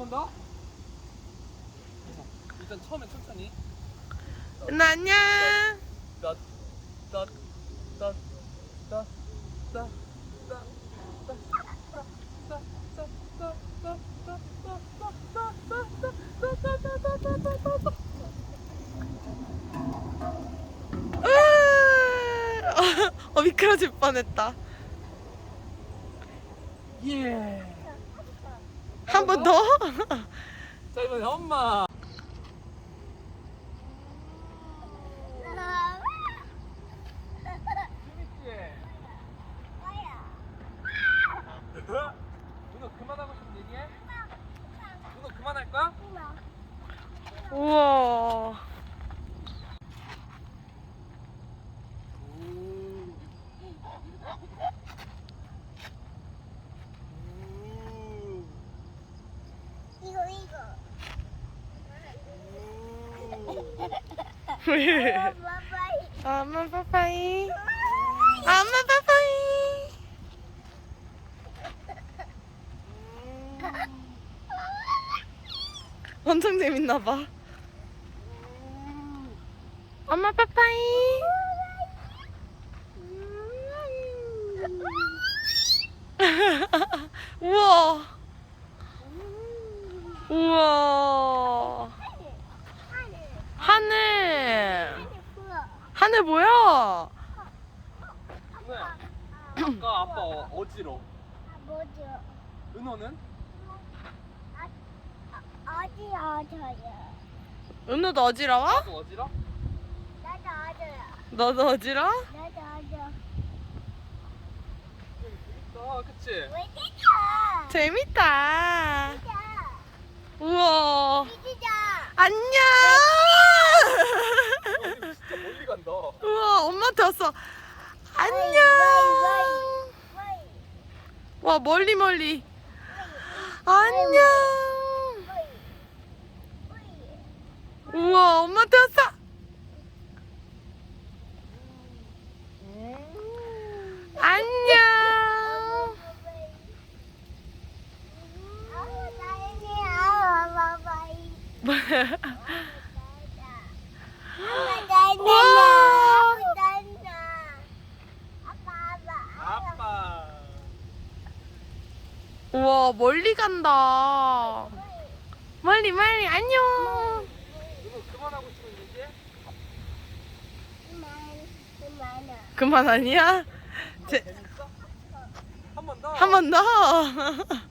번 더. 일단 처음에 천천히. 은우 안녕. 따, 따, 따, 따, 따, 따, 따, 따, 따, 따, 따, 따, 따, 따, 따, 따. 으아! 어 미끄러질 뻔했다. 예. 한 번 더? 자 이번에 엄마. 재밌지? 누나 그만하고 싶은 얘기해? 누나 그만할 거야? 우와. 봐봐. 엄마 빠빠이. 엄마 빠빠이. 엄청 재밌나 봐. 엄마 빠빠이. 우와. 우와. 하늘. 하늘 뭐야? 누나 아까 아빠 어- 어지러. 뭐죠? 은호는? 어디 어져요? 은우도 어지러워? 나도 어지러? 나도 어져요. 너도 어지러? 나도 어져. 재밌다, 그치? 왜 이렇게 재밌다. 진짜. 우와. 진짜. 안녕. 어, 진짜 멀리 간다. 우와, 엄마한테 왔어. 안녕. 와, 멀리 멀리. 안녕. 우와, 엄마한테 왔어. 안녕. 멀리 간다. 멀리 멀리 안녕. 그만 아니야? 한 번 더.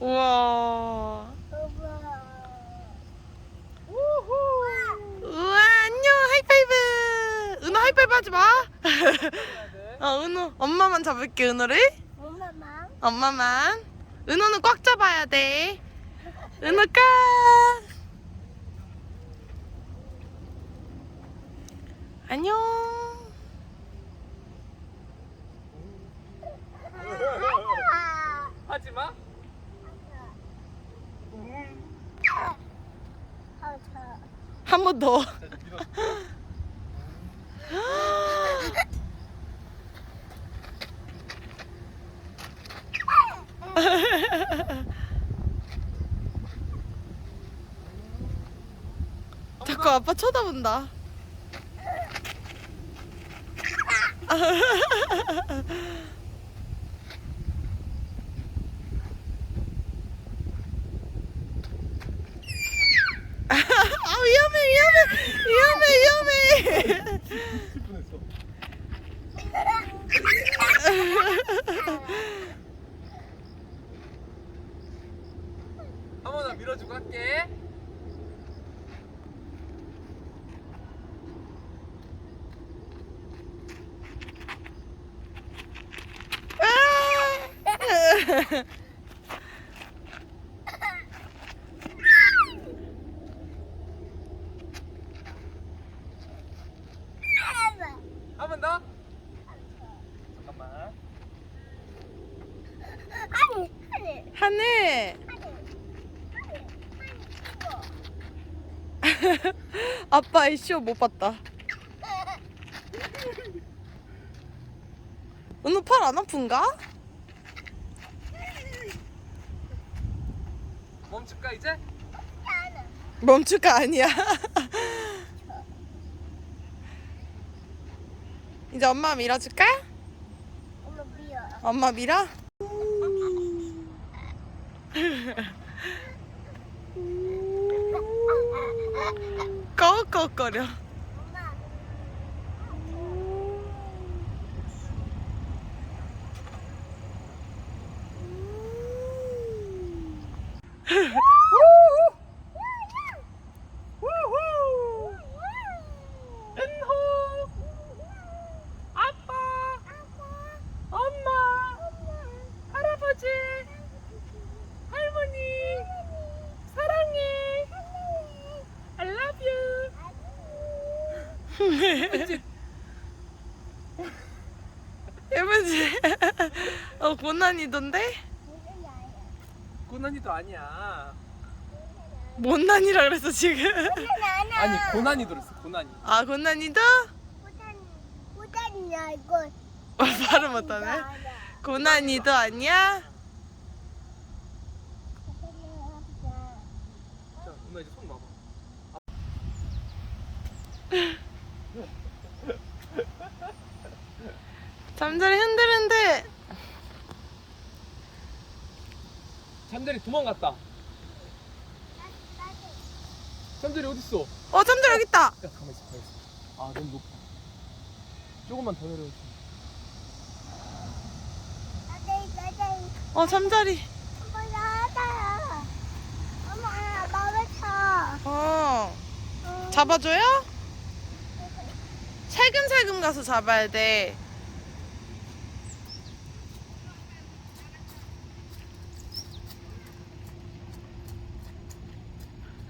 우와. 우와, 안녕. 하이파이브. 은호 하이파이브 하지 마. 어, 은호. 엄마만 잡을게, 은호를. 엄마만. 은호는 꽉 잡아야 돼. 은호 꽉. 안녕. 하지 마. 한 번 더. 자. 자꾸 아빠 쳐다본다. 아 위험해 위험해 위험해 위험해. 더 밀어주고 할게. 한 번 더. 잠깐만. 하늘. 아빠의 쇼 못 봤다. 은우 팔 안 아픈가? 멈출까 이제? 멈출까 아니야. 이제 엄마 밀어줄까? 엄마 밀어. 엄마 밀어? 꺼꺼거려. 엄마. 은호, 아빠, 엄마, 할아버지, 할머니, 사랑해. I love you. 예쁘지? 어, 고난이던데? 고난이도 아니야. 못난이라 그랬어, 지금. 아니 고난이도 그랬어 고난이. 아, 고난이도? 호단이야 이거. 발음 못하네. 고난이도 아니야? 자 누나 이제 손 놔봐. 잠자리 흔들흔들. 잠자리 도망갔다. 잠자리 어디 있어? 어, 잠자리 여기 있다. 야 가만 있어 가만 있어. 아 너무 높아. 조금만 더 내려오지. 어, 잠자리. 엄마 나왔다. 엄마 나왔어. 어. 잡아줘요? 살금살금 가서 잡아야 돼.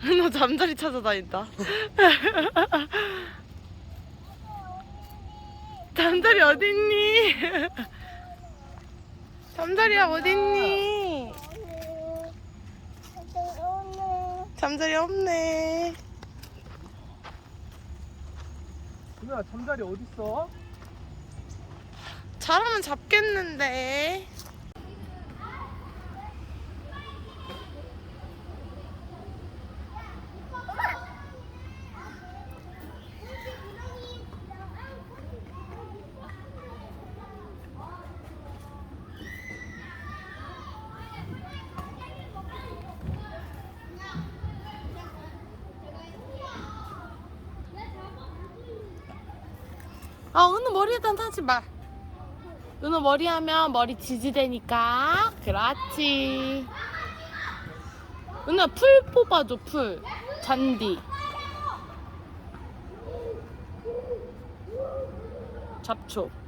너 잠자리 찾아다닌다. 잠자리 어딨니? 잠자리야 어딨니? 잠자리 없네. 누나 잠자리 어디 있어? 잘하면 잡겠는데. 아, 은우 머리에다 하지 마. 은우 머리 하면 머리 지지대니까. 그렇지. 은우야, 풀 뽑아줘, 풀. 잔디. 잡초. 어.